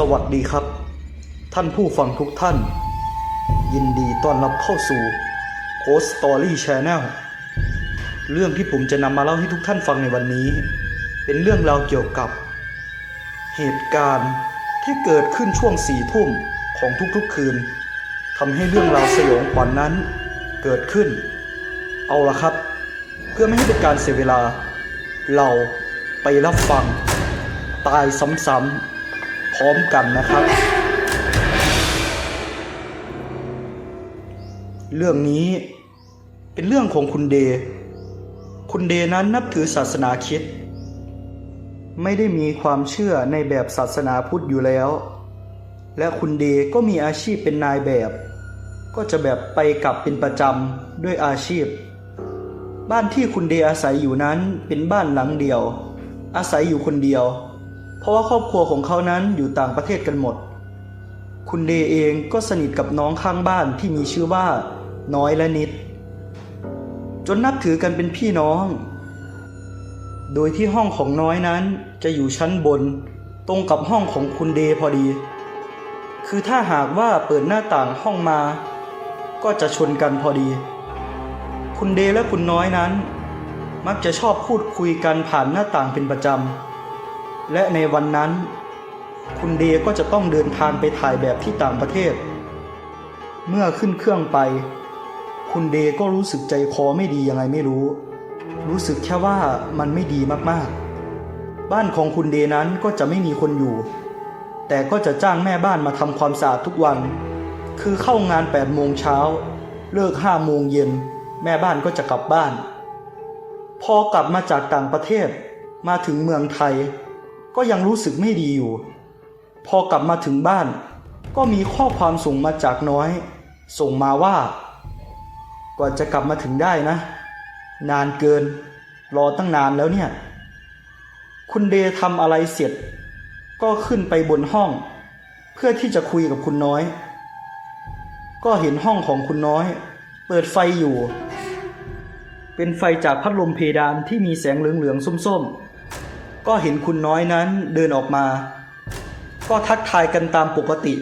สวัสดีครับ ท่านผู้ฟังทุกท่าน ยินดีต้อนรับเข้าสู่ Ghost Story Channel เรื่องที่ผมจะนำมาเล่าให้ทุกท่านฟังในวันนี้ เป็นเรื่องราวเกี่ยวกับ เหตุการณ์ที่เกิดขึ้นช่วงสี่ทุ่มของทุกๆคืนทำให้เรื่องราวสยองขวัญนนั้นเกิดขึ้น เอาละครับ เพื่อไม่ให้เป็นการเสียเวลา เราไปรับฟัง ตายซ้ำๆ พร้อมกันนะครับ เรื่องนี้เป็นเรื่องของคุณเด คุณเดนั้นนับถือศาสนาคริดไม่ได้มีความเชื่อในแบบศาสนาพุทธอยู่แล้ว และคุณเดก็มีอาชีพเป็นนายแบบ ก็จะแบบไปกลับเป็นประจำด้วยอาชีพ บ้านที่คุณเดอาศัยอยู่นั้นเป็นบ้านหลังเดียว อาศัยอยู่คนเดียว ราะว่าครอบครัวของเขานั้นอยู่ต่างประเทศกันหมด คุณเดเองก็สนิทกับน้องข้างบ้านที่มีชื่อว่า น้อยและนิด จนนับถือกันเป็นพี่น้อง โดยที่ห้องของน้อยนั้นจะอยู่ชั้นบน ตรงกับห้องของคุณเดพอดี คือถ้าหากว่าเปิดหน้าต่างห้องมา ก็จะชนกันพอดี คุณเดและคุณน้อยนั้น มักจะชอบพูดคุยกันผ่านหน้าต่างเป็นประจำ และในวันนั้น คุณเดก็จะต้องเดินทางไปถ่ายแบบที่ต่างประเทศ เมื่อขึ้นเครื่องไป คุณเดก็รู้สึกใจคอไม่ดียังไงไม่รู้ รู้สึกแค่ว่ามันไม่ดีมากๆ บ้านของคุณเดนั้นก็จะไม่มีคนอยู่ แต่ก็จะจ้างแม่บ้านมาทำความสะอาดทุกวัน คือเข้างาน8โมงเช้าเลิก5โมงเย็นแม่บ้านก็จะกลับบ้าน พอกลับมาจากต่างประเทศมาถึงเมืองไทย ก็ยังรู้สึกไม่ดีอยู่ พอกลับมาถึงบ้าน ก็มีข้อความส่งมาจากน้อย ส่งมาว่า กว่าจะกลับมาถึงได้นะ นานเกิน รอตั้งนานแล้วเนี่ย คุณเดทำอะไรเสร็จ ก็ขึ้นไปบนห้อง เพื่อที่จะคุยกับคุณน้อย ก็เห็นห้องของคุณน้อย เปิดไฟอยู่ เป็นไฟจากพัดลมเพดานที่มีแสงเหลืองๆส้มๆ ก็เห็นคุณน้อยนั้นเดินออกมา ก็ทักทายกันตามปกติ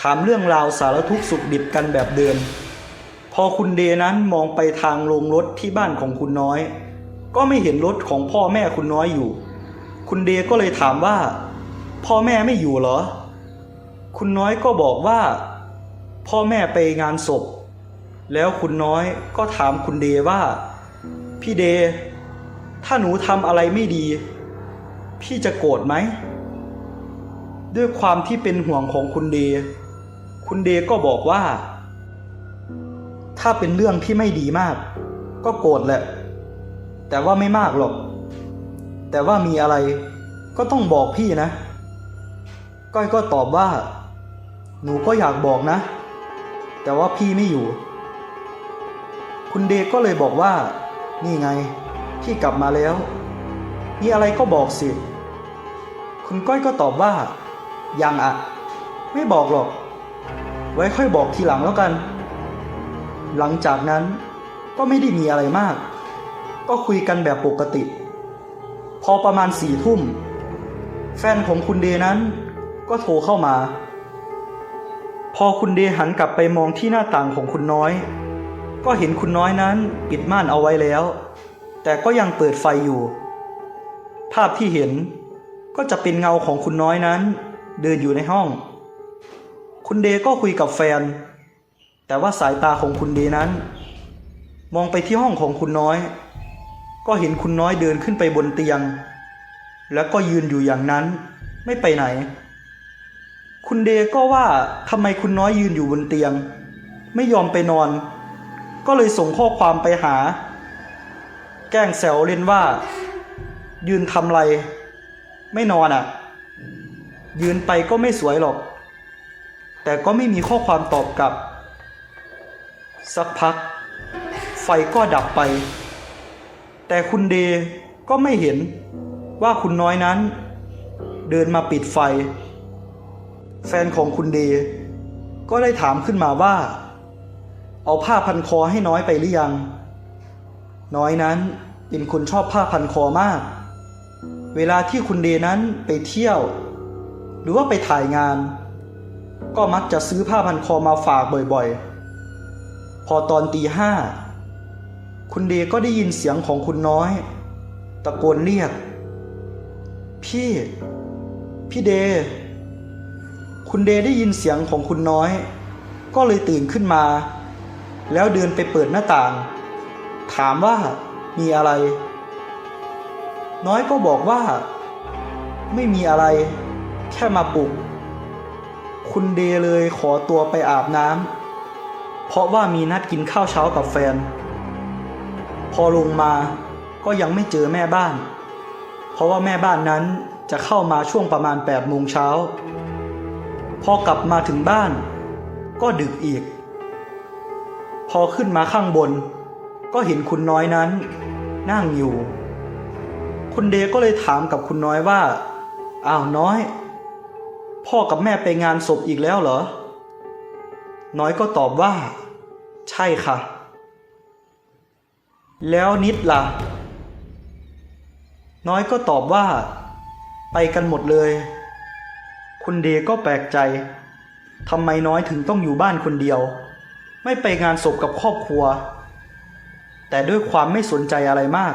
ถามเรื่องราวสารทุกข์สุขดิบกันแบบเดิม พอคุณเดนั้นมองไปทางโรงรถที่บ้านของคุณน้อย ก็ไม่เห็นรถของพ่อแม่คุณน้อยอยู่ คุณเดก็เลยถามว่า พ่อแม่ไม่อยู่เหรอ คุณน้อยก็บอกว่า พ่อแม่ไปงานศพ แล้วคุณน้อยก็ถามคุณเดว่า พี่เดถ้าหนูทำอะไรไม่ดี พี่จะโกรธไหม ด้วยความที่เป็นห่วงของคุณเด คุณเดก็บอกว่า ถ้าเป็นเรื่องที่ไม่ดีมาก ก็โกรธแหละ แต่ว่าไม่มากหรอก แต่ว่ามีอะไรก็ต้องบอกพี่นะ ก้อยก็ตอบว่า หนูก็อยากบอกนะ แต่ว่าพี่ไม่อยู่ คุณเดก็เลยบอกว่า นี่ไง พี่กลับมาแล้ว มีอะไรก็บอกสิ คุณก้อยก็ตอบว่า ยังอะ ไม่บอกหรอก ไว้ค่อยบอกทีหลังแล้วกัน หลังจากนั้นก็ไม่ได้มีอะไรมาก ก็คุยกันแบบปกติ พอประมาณสี่ทุ่ม แฟนของคุณเดนั้นก็โทรเข้ามา พอคุณเดหันกลับไปมองที่หน้าต่างของคุณน้อย ก็เห็นคุณน้อยนั้นปิดม่านเอาไว้แล้ว แต่ก็ยังเปิดไฟอยู่ ภาพที่เห็นก็จะเป็นเงาของคุณน้อยนั้น เดินอยู่ในห้อง คุณเดก็คุยกับแฟน แต่ว่าสายตาของคุณเดนั้น มองไปที่ห้องของคุณน้อย ก็เห็นคุณน้อยเดินขึ้นไปบนเตียง แล้วก็ยืนอยู่อย่างนั้นไม่ไปไหน คุณเดก็ว่าทำไมคุณน้อยยืนอยู่บนเตียง ไม่ยอมไปนอน ก็เลยส่งข้อความไปหา แกล้งแซวเล่นว่า ยืนทำไร ไม่นอนอะ ยืนไปก็ไม่สวยหรอก แต่ก็ไม่มีข้อความตอบกลับ สักพัก ไฟก็ดับไป แต่คุณเดก็ไม่เห็นว่าคุณน้อยนั้น เดินมาปิดไฟ แฟนของคุณเดก็ได้ถามขึ้นมาว่า เอาผ้าพันคอให้น้อยไปหรือยัง น้อยนั้นเป็นคนชอบผ้าพันคอมาก เวลาที่คุณเดนั้นไปเที่ยว หรือว่าไปถ่ายงาน ก็มักจะซื้อผ้าพันคอมาฝากบ่อยๆ พอตอนตีห้าคุณเดก็ได้ยินเสียงของคุณน้อย ตะโกนเรียก พี่ พี่เด คุณเดได้ยินเสียงของคุณน้อย ก็เลยตื่นขึ้นมา แล้วเดินไปเปิดหน้าต่าง ถามว่ามีอะไร น้อยก็บอกว่า ไม่มีอะไร แค่มาปลุก คุณเดเลยขอตัวไปอาบน้ำเพราะว่ามีนัดกินข้าวเช้ากับแฟน พอลงมาก็ยังไม่เจอแม่บ้าน เพราะว่าแม่บ้านนั้นจะเข้ามาช่วงประมาณ8โมงเช้า พอกลับมาถึงบ้าน ก็ดึกอีก พอขึ้นมาข้างบน ก็เห็นคุณน้อยนั้น นั่งอยู่ คุณเดก็เลยถามกับคุณน้อยว่า อ้าวน้อย พ่อกับแม่ไปงานศพอีกแล้วเหรอ น้อยก็ตอบว่า ใช่ค่ะ แล้วนิดล่ะ น้อยก็ตอบว่า ไปกันหมดเลย คุณเดก็แปลกใจทำไมน้อยถึงต้องอยู่บ้านคนเดียว ไม่ไปงานศพกับครอบครัว แต่ด้วยความไม่สนใจอะไรมาก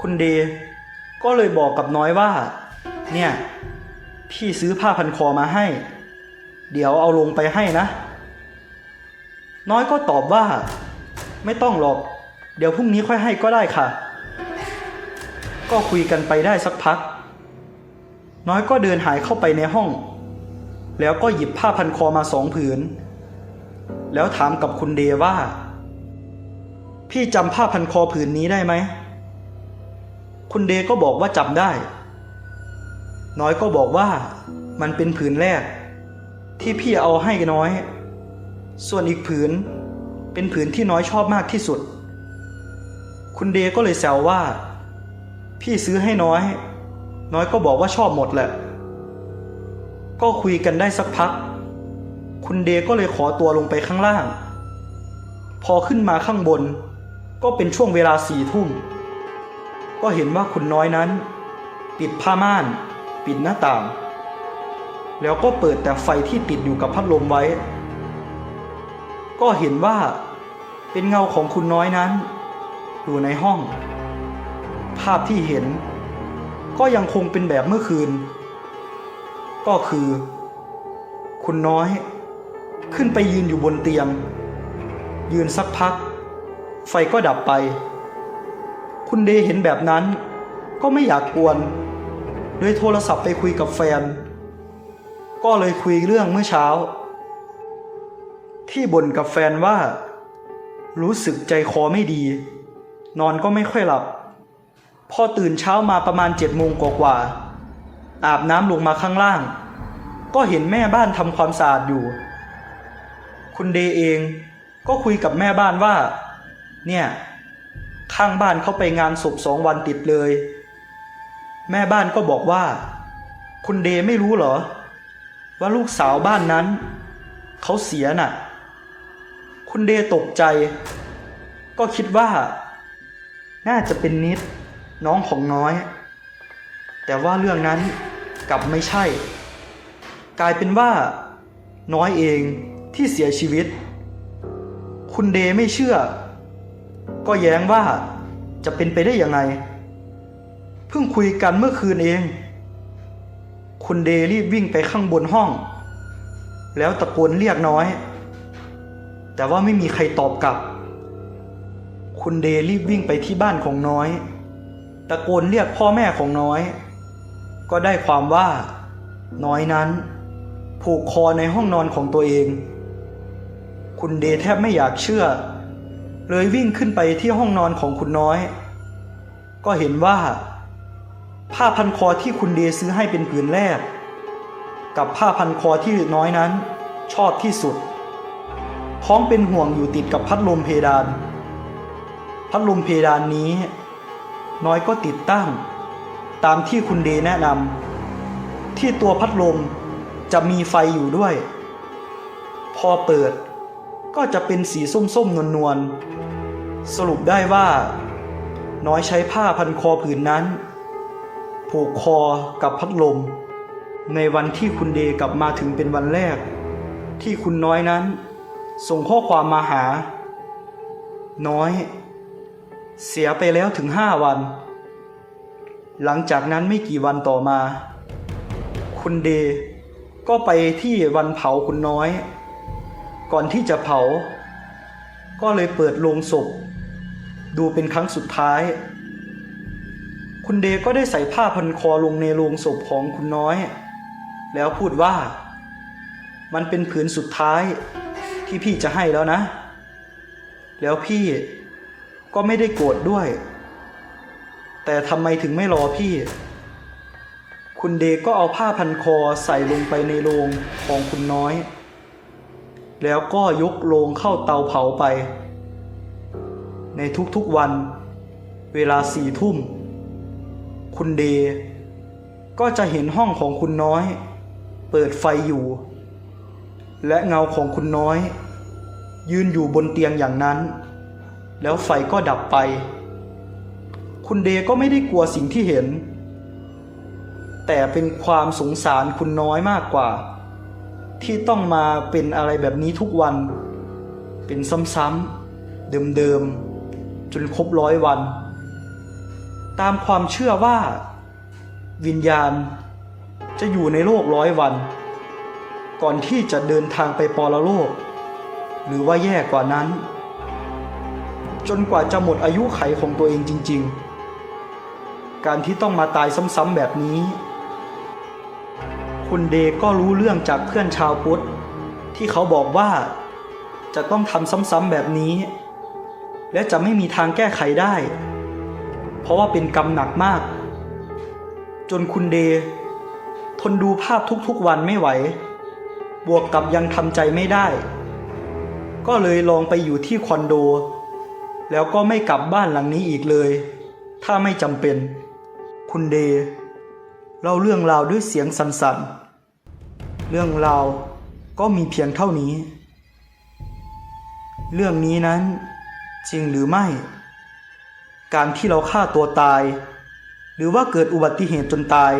คุณเดก็เลยบอกกับน้อยว่า เนี่ย พี่ซื้อผ้าพันคอมาให้ เดี๋ยวเอาลงไปให้นะ น้อยก็ตอบว่า ไม่ต้องหรอก เดี๋ยวพรุ่งนี้ค่อยให้ก็ได้ค่ะ ก็คุยกันไปได้สักพัก น้อยก็เดินหายเข้าไปในห้อง แล้วก็หยิบผ้าพันคอมาสองผืน แล้วถามกับคุณเดว่า พี่จำผ้าพันคอผืนนี้ได้ไหม คุณเดก็บอกว่าจำได้ น้อยก็บอกว่ามันเป็นผืนแรก ที่พี่เอาให้น้อย ส่วนอีกผืนเป็นผืนที่น้อยชอบมากที่สุด คุณเดก็เลยแซวว่า พี่ซื้อให้น้อย น้อยก็บอกว่าชอบหมดแหละ ก็คุยกันได้สักพัก คุณเดก็เลยขอตัวลงไปข้างล่าง พอขึ้นมาข้างบน ก็เป็นช่วงเวลาสี่ทุ่ม ก็เห็นว่าคุณน้อยนั้น ปิดผ้าม่าน ปิดหน้าต่าง แล้วก็เปิดแต่ไฟที่ติดอยู่กับพัดลมไว้ ก็เห็นว่าเป็นเงาของคุณน้อยนั้น อยู่ในห้อง ภาพที่เห็น ก็ยังคงเป็นแบบเมื่อคืน ก็คือ คุณน้อยขึ้นไปยืนอยู่บนเตียง ยืนสักพัก ไฟก็ดับไป คุณเดเห็นแบบนั้น ก็ไม่อยากกวนเลยโทรศัพท์ไปคุยกับแฟน ก็เลยคุยเรื่องเมื่อเช้า ที่บ่นกับแฟนว่า รู้สึกใจคอไม่ดี นอนก็ไม่ค่อยหลับ พอตื่นเช้ามาประมาณเจ็ดโมงกว่าๆอาบน้ำลงมาข้างล่าง ก็เห็นแม่บ้านทำความสะอาดอยู่ คุณเดเองก็คุยกับแม่บ้านว่า เนี่ย ข้างบ้านเขาไปงานศพสองวันติดเลย แม่บ้านก็บอกว่า คุณเดไม่รู้เหรอ ว่าลูกสาวบ้านนั้น เขาเสียน่ะ คุณเดตกใจ ก็คิดว่า น่าจะเป็นนิดน้องของน้อย แต่ว่าเรื่องนั้นกลับไม่ใช่ กลายเป็นว่า น้อยเองที่เสียชีวิต คุณเดไม่เชื่อ ก็แย้งว่าจะเป็นไปได้ยังไง เพิ่งคุยกันเมื่อคืนเอง คุณเดรีบวิ่งไปข้างบนห้อง แล้วตะโกนเรียกน้อย แต่ว่าไม่มีใครตอบกลับ คุณเดรีบวิ่งไปที่บ้านของน้อย ตะโกนเรียกพ่อแม่ของน้อย ก็ได้ความว่า น้อยนั้น ผูกคอในห้องนอนของตัวเอง คุณเดแทบไม่อยากเชื่อ เลยวิ่งขึ้นไปที่ห้องนอนของคุณน้อย ก็เห็นว่า ผ้าพันคอที่คุณเดซื้อให้เป็นผืนแรก กับผ้าพันคอที่น้อยนั้น ชอบที่สุด ท้องเป็นห่วงอยู่ติดกับพัดลมเพดาน พัดลมเพดานนี้ น้อยก็ติดตั้ง ตามที่คุณเดแนะนำที่ตัวพัดลมจะมีไฟอยู่ด้วย พอเปิด ก็จะเป็นสีส้มๆ นวลๆ สรุปได้ว่า น้อยใช้ผ้าพันคอผืนนั้น ผูกคอกับพัดลม ในวันที่คุณเดกลับมาถึงเป็นวันแรก ที่คุณน้อยนั้น ส่งข้อความมาหา น้อย เสียไปแล้วถึงห้าวัน หลังจากนั้นไม่กี่วันต่อมา คุณเดก็ไปที่วันเผาคุณน้อย ก่อนที่จะเผา ก็เลยเปิดโลงศพ ดูเป็นครั้งสุดท้าย คุณเดก็ได้ใส่ผ้าพันคอลงในโลงศพของคุณน้อย แล้วพูดว่า มันเป็นผืนสุดท้ายที่พี่จะให้แล้วนะ แล้วพี่ก็ไม่ได้โกรธด้วย แต่ทำไมถึงไม่รอพี่ คุณเดก็เอาผ้าพันคอใส่ลงไปในโลงของคุณน้อย แล้วก็ยกโลงเข้าเตาเผาไป ในทุกๆวัน เวลาสี่ทุ่ม คุณเด ก็จะเห็นห้องของคุณน้อย เปิดไฟอยู่ และเงาของคุณน้อย ยืนอยู่บนเตียงอย่างนั้น แล้วไฟก็ดับไป คุณเดก็ไม่ได้กลัวสิ่งที่เห็น แต่เป็นความสงสารคุณน้อยมากกว่า ที่ต้องมาเป็นอะไรแบบนี้ทุกวัน เป็นซ้ำๆเดิมๆ จนครบร้อยวัน ตามความเชื่อว่า วิญญาณจะอยู่ในโลกร้อยวัน ก่อนที่จะเดินทางไปปรโลก หรือว่าแย่กว่านั้น จนกว่าจะหมดอายุไขของตัวเองจริง ๆ การที่ต้องมาตายซ้ำๆแบบนี้ คุณเดก็รู้เรื่องจากเพื่อนชาวพุทธ ที่เขาบอกว่าจะต้องทำซ้ำๆแบบนี้ และจะไม่มีทางแก้ไขได้ เพราะว่าเป็นกรรมหนักมาก จนคุณเด ทนดูภาพทุกๆวันไม่ไหว บวกกับยังทำใจไม่ได้ ก็เลยลองไปอยู่ที่คอนโด แล้วก็ไม่กลับบ้านหลังนี้อีกเลย ถ้าไม่จำเป็น คุณเด เล่าเรื่องราวด้วยเสียงสั่นๆ เรื่องราวก็มีเพียงเท่านี้ เรื่องนี้นั้นจริงหรือไม่ การที่เราฆ่าตัวตาย หรือว่าเกิดอุบัติเหตุจนตาย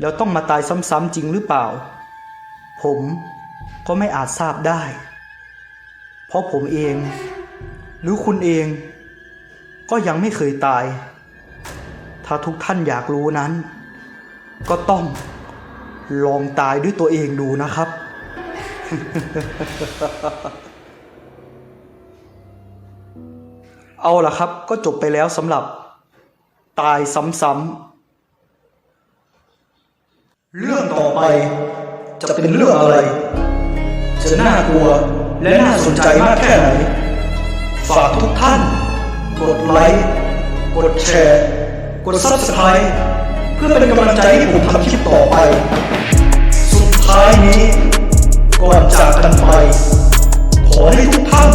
แล้วต้องมาตายซ้ำๆจริงหรือเปล่า ผมก็ไม่อาจทราบได้ เพราะผมเอง หรือคุณเอง ก็ยังไม่เคยตาย ถ้าทุกท่านอยากรู้นั้น ก็ต้องลองตายด้วยตัวเองดูนะครับ เอาล่ะครับ ก็จบไปแล้วสำหรับตายซ้ำๆ เรื่องต่อไปจะเป็นเรื่องอะไร จะน่ากลัวและน่าสนใจมากแค่ไหน ฝากทุกท่าน กดไลค์ กดแชร์ กด Subscribe พื่อเป็นกำลังใจให้ผมทำคลิปต่อไป สุดท้ายนี้ ก่อนจากกันไป ขอให้ทุกท่าน